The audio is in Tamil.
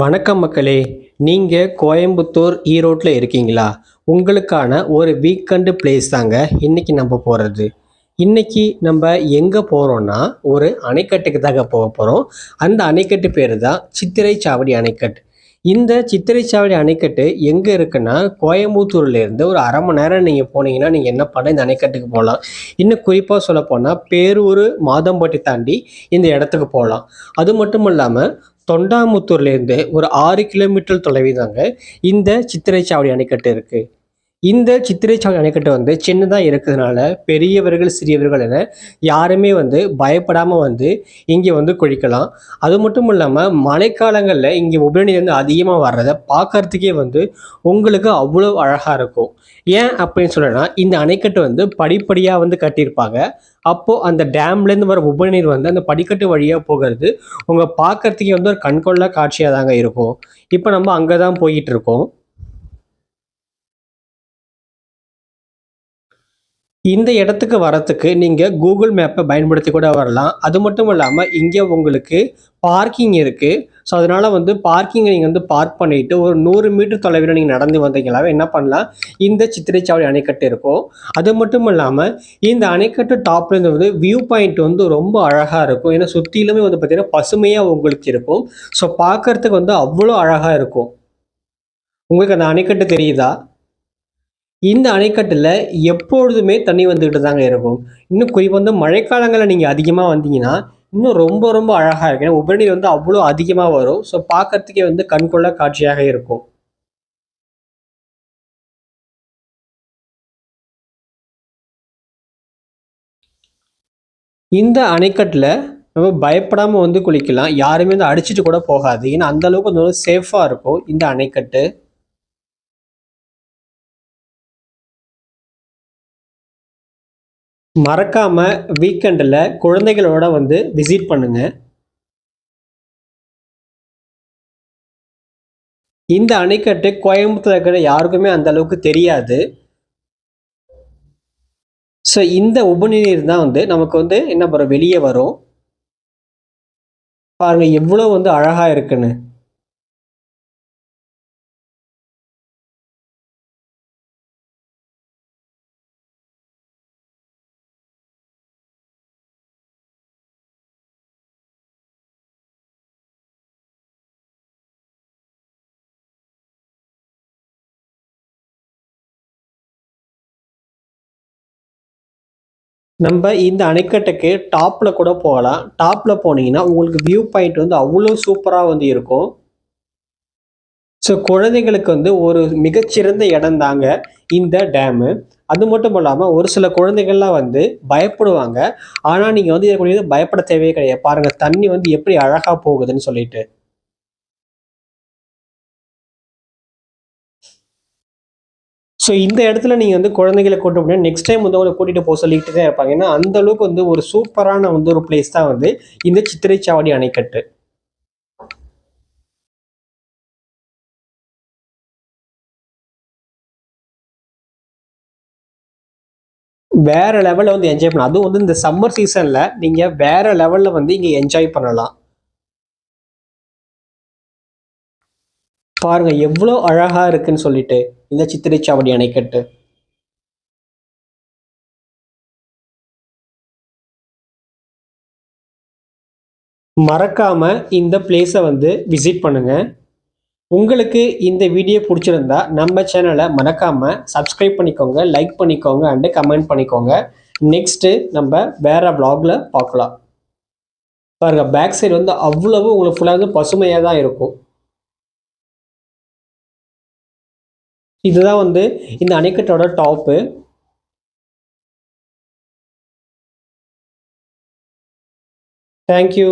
வணக்கம் மக்களே நீங்கள் கோயம்புத்தூர் ஈரோட்டில் இருக்கீங்களா? உங்களுக்கான ஒரு வீக்கெண்டு பிளேஸ் தாங்க இன்றைக்கி நம்ம போகிறது இன்றைக்கி நம்ம எங்கே போகிறோன்னா ஒரு அணைக்கட்டுக்கு தாங்க போக போகிறோம் அந்த அணைக்கட்டு பேர் தான் சித்திரை சாவடி அணைக்கட்டு. இந்த சித்திரைச்சாவடி அணைக்கட்டு எங்கே இருக்குன்னா கோயம்புத்தூர்லேருந்து ஒரு அரை மணி நேரம் நீங்கள் போனீங்கன்னா நீங்கள் என்ன பண்ண இந்த அணைக்கட்டுக்கு போகலாம். இன்னும் குறிப்பாக சொல்லப்போனால் பேரூர் மாதம்பட்டி தாண்டி இந்த இடத்துக்கு போகலாம். அது மட்டும் இல்லாமல் தொண்டாமுத்தூர்லேருந்து ஒரு ஆறு கிலோமீட்டர் தொலைவில் தாங்க இந்த சித்திரை சாவடி அணைக்கட்டு இருக்குது இந்த சித்திரை அணைக்கட்டு வந்து சின்னதாக இருக்கிறதுனால பெரியவர்கள் சிறியவர்கள் என யாருமே வந்து பயப்படாமல் வந்து இங்கே வந்து குளிக்கலாம். அது மட்டும் இல்லாமல் மழைக்காலங்களில் இங்கே உபரிநீர் வந்து அதிகமாக வர்றதை பார்க்கறதுக்கே வந்து உங்களுக்கு அவ்வளோ அழகாக இருக்கும். ஏன் அப்படின்னு சொல்லணும்னா இந்த அணைக்கட்டு வந்து படிப்படியாக வந்து கட்டியிருப்பாங்க. அப்போது அந்த டேம்லேருந்து வர உபரிநீர் வந்து அந்த படிக்கட்டு வழியாக போகிறது உங்கள் பார்க்கறதுக்கே வந்து ஒரு கண்கொள்ளா காட்சியாக தாங்க இருக்கும். இப்போ நம்ம அங்கே தான் போயிட்டு இருக்கோம். இந்த இடத்துக்கு வரத்துக்கு நீங்கள் கூகுள் மேப்பை பயன்படுத்தி கூட வரலாம். அது மட்டும் இல்லாமல் இங்கே உங்களுக்கு பார்க்கிங் இருக்குது ஸோ அதனால் வந்து பார்க்கிங்கை நீங்கள் வந்து பார்க் பண்ணிவிட்டு ஒரு நூறு மீட்டர் தொலைவில் நீங்கள் நடந்து வந்தீங்களாவே என்ன பண்ணலாம்? இந்த சித்திரைச்சாவடி அணைக்கட்டு இருக்கும். அது மட்டும் இல்லாமல் இந்த அணைக்கட்டு டாப்லேருந்து வந்து வியூ பாயிண்ட் வந்து ரொம்ப அழகாக இருக்கும். ஏன்னா சுற்றிலுமே வந்து பார்த்திங்கன்னா பசுமையாக உங்களுக்கு இருக்கும். ஸோ பார்க்கறதுக்கு வந்து அவ்வளோ அழகாக இருக்கும். உங்களுக்கு அந்த அணைக்கட்டு தெரியுதா? இந்த அணைக்கட்டில் எப்பொழுதுமே தண்ணி வந்துக்கிட்டு தாங்க இருக்கும். இன்னும் குறிப்பாக வந்து மழைக்காலங்களில் நீங்கள் அதிகமாக வந்தீங்கன்னா இன்னும் ரொம்ப ரொம்ப அழகாக இருக்கும். ஏன்னா உபரி வந்து அவ்வளோ அதிகமாக வரும். ஸோ பார்க்கறதுக்கே வந்து கண்கொள்ள காட்சியாக இருக்கும். இந்த அணைக்கட்டில் நம்ம பயப்படாமல் வந்து குளிக்கலாம். யாருமே வந்து அடிச்சுட்டு கூட போகாது. ஏன்னா அந்த அளவுக்கு வந்து சேஃபாக இருக்கும் இந்த அணைக்கட்டு. மறக்காமல் வீக்கெண்டில் குழந்தைகளோட வந்து விசிட் பண்ணுங்கள் இந்த அணைக்கட்டு கோயம்புத்தூர் இருக்கிற யாருக்குமே அந்த அளவுக்கு தெரியாது. ஸோ இந்த உபநீர் தான் வந்து நமக்கு வந்து என்ன பண்ணுறோம் வெளியே வரும். பாருங்கள் எவ்வளோ வந்து அழகாக இருக்குன்னு. நம்ம இந்த அணைக்கட்டுக்கு டாப்பில் கூட போகலாம். டாப்பில் போனீங்கன்னா உங்களுக்கு வியூ பாயிண்ட் வந்து அவ்வளோ சூப்பராக வந்து இருக்கும். ஸோ குழந்தைகளுக்கு வந்து ஒரு மிகச்சிறந்த இடம் தாங்க இந்த டேமு அது மட்டும் இல்லாமல் ஒரு சில குழந்தைகள்லாம் வந்து பயப்படுவாங்க. ஆனால் நீங்கள் வந்து இதுக்கு பயப்பட தேவையே கிடையாது. பாருங்கள் தண்ணி வந்து எப்படி அழகாக போகுதுன்னு சொல்லிட்டு. ஸோ இந்த இடத்துல நீங்கள் வந்து குழந்தைகளை கூட்டு போனால் நெக்ஸ்ட் டைம் வந்து அவங்களை கூட்டிகிட்டு போக சொல்லிட்டு தான் இருப்பாங்க. ஏன்னா அந்தளவுக்கு வந்து ஒரு சூப்பரான வந்து ஒரு பிளேஸ் தான் வந்து இந்த சித்திரைச்சாவடி அணைக்கட்டு. வேற லெவலில் வந்து என்ஜாய் பண்ணலாம். அதுவும் வந்து இந்த சம்மர் சீசனில் நீங்கள் வேற லெவலில் வந்து இங்கே என்ஜாய் பண்ணலாம். பாருங்க எவ்வளோ அழகாக இருக்குன்னு சொல்லிட்டு. இந்த சித்திரைச்சாவடி அணைக்கட்டு மறக்காம இந்த பிளேஸை வந்து விசிட் பண்ணுங்க. உங்களுக்கு இந்த வீடியோ பிடிச்சிருந்தா நம்ம சேனலை மறக்காம சப்ஸ்கிரைப் பண்ணிக்கோங்க லைக் பண்ணிக்கோங்க அண்டு கமெண்ட் பண்ணிக்கோங்க. நெக்ஸ்ட்டு நம்ம வேற வ்ளாகில் பார்க்கலாம். பாருங்க பேக் சைடு வந்து அவ்வளவு உங்களுக்கு ஃபுல்லாக வந்து பசுமையாக தான் இருக்கும். இதுதான் வந்து இந்த அணைக்கட்டோட டாப்பு தேங்க்யூ